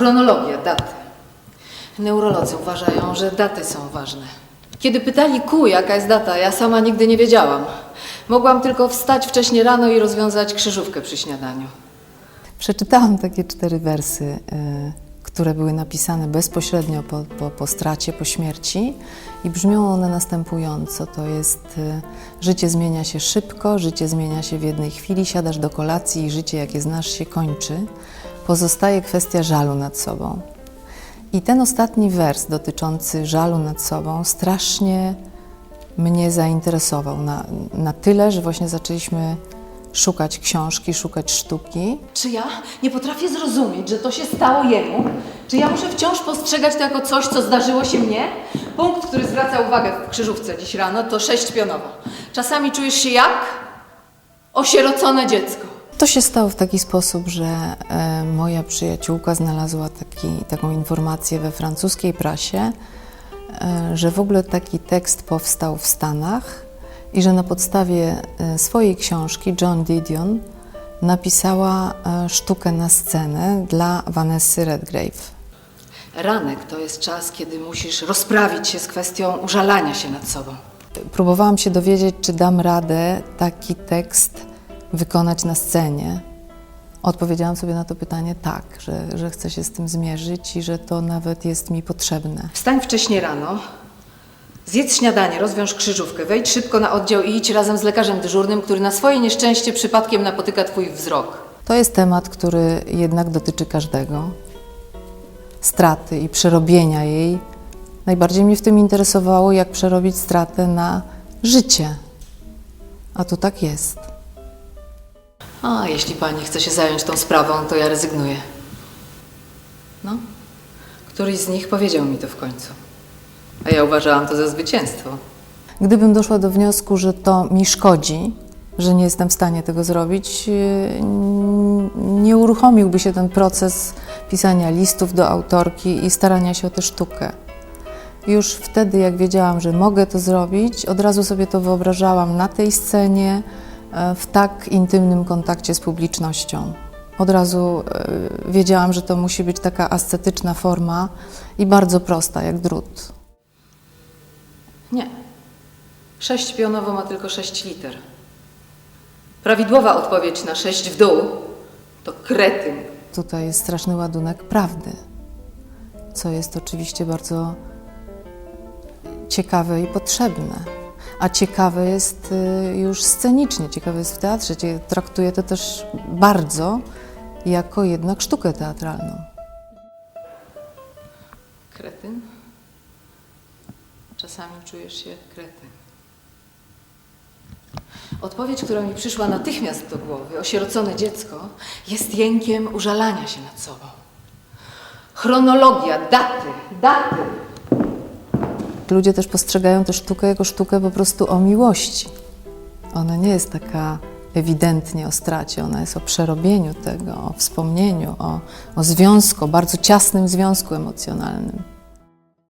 Chronologia, daty. Neurolodzy uważają, że daty są ważne. Kiedy pytali ku, jaka jest data, ja sama nigdy nie wiedziałam. Mogłam tylko wstać wcześnie rano i rozwiązać krzyżówkę przy śniadaniu. Przeczytałam takie cztery wersy, y, które były napisane bezpośrednio po, po, po stracie, po śmierci i brzmią one następująco. To jest y, życie zmienia się szybko, życie zmienia się w jednej chwili, siadasz do kolacji i życie jakie znasz się kończy. Pozostaje kwestia żalu nad sobą. I ten ostatni wers dotyczący żalu nad sobą strasznie mnie zainteresował na, na tyle, że właśnie zaczęliśmy szukać książki, szukać sztuki. Czy ja nie potrafię zrozumieć, że to się stało jemu? Czy ja muszę wciąż postrzegać to jako coś, co zdarzyło się mnie? Punkt, który zwraca uwagę w krzyżówce dziś rano, to sześćpionowo. Czasami czujesz się jak osierocone dziecko. To się stało w taki sposób, że e, moja przyjaciółka znalazła taki, taką informację we francuskiej prasie, e, że w ogóle taki tekst powstał w Stanach i że na podstawie e, swojej książki John Didion napisała sztukę na scenę dla Vanessy Redgrave. Ranek to jest czas, kiedy musisz rozprawić się z kwestią użalania się nad sobą. Próbowałam się dowiedzieć, czy dam radę taki tekst wykonać na scenie. Odpowiedziałam sobie na to pytanie tak, że, że chcę się z tym zmierzyć i że to nawet jest mi potrzebne. Wstań wcześnie rano, zjedz śniadanie, rozwiąż krzyżówkę, wejdź szybko na oddział i idź razem z lekarzem dyżurnym, który na swoje nieszczęście przypadkiem napotyka Twój wzrok. To jest temat, który jednak dotyczy każdego. Straty i przerobienia jej. Najbardziej mnie w tym interesowało, jak przerobić stratę na życie. A tu tak jest. A jeśli Pani chce się zająć tą sprawą, to ja rezygnuję. No, któryś z nich powiedział mi to w końcu. A ja uważałam to za zwycięstwo. Gdybym doszła do wniosku, że to mi szkodzi, że nie jestem w stanie tego zrobić, yy, nie uruchomiłby się ten proces pisania listów do autorki i starania się o tę sztukę. Już wtedy, jak wiedziałam, że mogę to zrobić, od razu sobie to wyobrażałam na tej scenie, w tak intymnym kontakcie z publicznością. Od razu e, wiedziałam, że to musi być taka ascetyczna forma i bardzo prosta, jak drut. Nie. Sześć pionowo ma tylko sześć liter. Prawidłowa odpowiedź na sześć w dół to kretyn. Tutaj jest straszny ładunek prawdy, co jest oczywiście bardzo ciekawe i potrzebne. A ciekawe jest y, już scenicznie, ciekawe jest w teatrze. Traktuję to też bardzo jako jednak sztukę teatralną. Kretyn? Czasami czujesz się kretyn. Odpowiedź, która mi przyszła natychmiast do głowy, osierocone dziecko, jest jękiem użalania się nad sobą. Chronologia, daty, daty. Ludzie też postrzegają tę sztukę jako sztukę po prostu o miłości. Ona nie jest taka ewidentnie o stracie, ona jest o przerobieniu tego, o wspomnieniu, o, o związku, bardzo ciasnym związku emocjonalnym.